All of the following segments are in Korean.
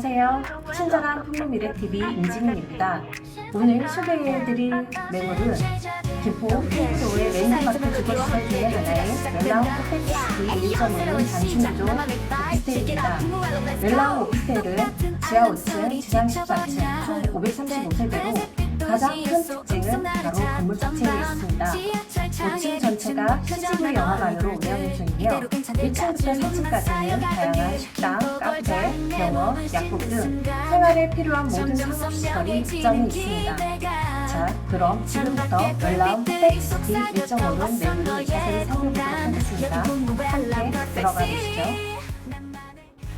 안녕하세요. 친절한 풍문미래TV 임진입니다. 오늘 소개해드릴 매물은 김포 핑크도의 랜드마크 주거시설 중에 하나인 멜라우 오피스티 1.5는 단층구조 오피스텔입니다. 멜라우 오피스텔은 지하 5층, 지상 14층, 총 535세대로 가장 큰 특징은 바로 건물 자체에 있습니다. 5층 전체가 CGV 영화관으로 중이며 1층부터 4층까지는 다양한 식당, 카페, 병원, 약국 등 생활에 필요한 모든 상업시설이 입점해 있습니다. 자, 그럼 지금부터 멜라운 팩스티 1.5는 내부를 자세히 살펴보도록 하겠습니다. 함께 들어가 보시죠.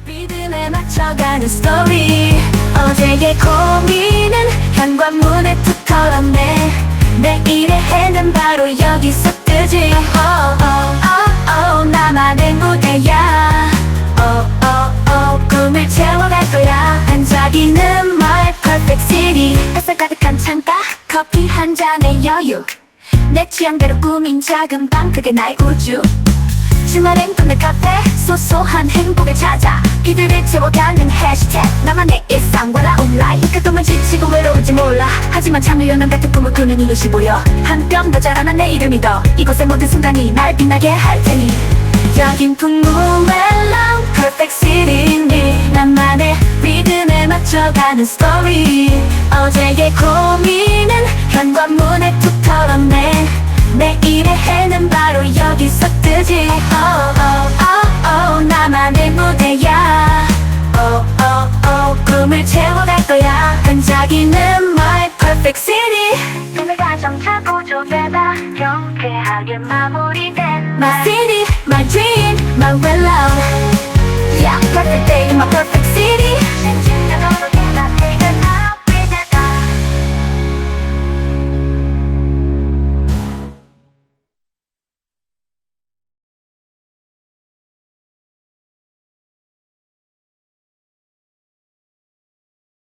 리듬에 맞춰가는 스토리. 어제의 고민은 현관문에 툭 털었네. 내일의 해는 바로 여기서 뜨지. oh, 커피 한 잔의 여유. 내 취향대로 꾸민 작은 방 그게 나의 우주. 주말엔 동네 카페 소소한 행복을 찾아. 이들을 채워가는 해시태그. 나만의 일상과 온라인. 그동안 지치고 외로울지 몰라. 하지만 참으려면 같은 꿈을 꾸는 이웃이 보여. 한 뼘 더 자라난 내 이름이 더. 이곳의 모든 순간이 날 빛나게 할 테니. 여긴 풍무의 long perfect city니. 나만의 리듬에 맞춰가는 스토리 어제의 고민은 현관문에 툭 털었네 내일의 해는 바로 여기서 뜨지 oh, oh, oh, oh, 나만의 무대야 oh, oh, oh, 꿈을 채워갈 거야 반짝이는 my perfect city 내가 점차 고조되다 경쾌하게 마무리된 my city, my dream, my willow Yeah, perfect day in my perfect city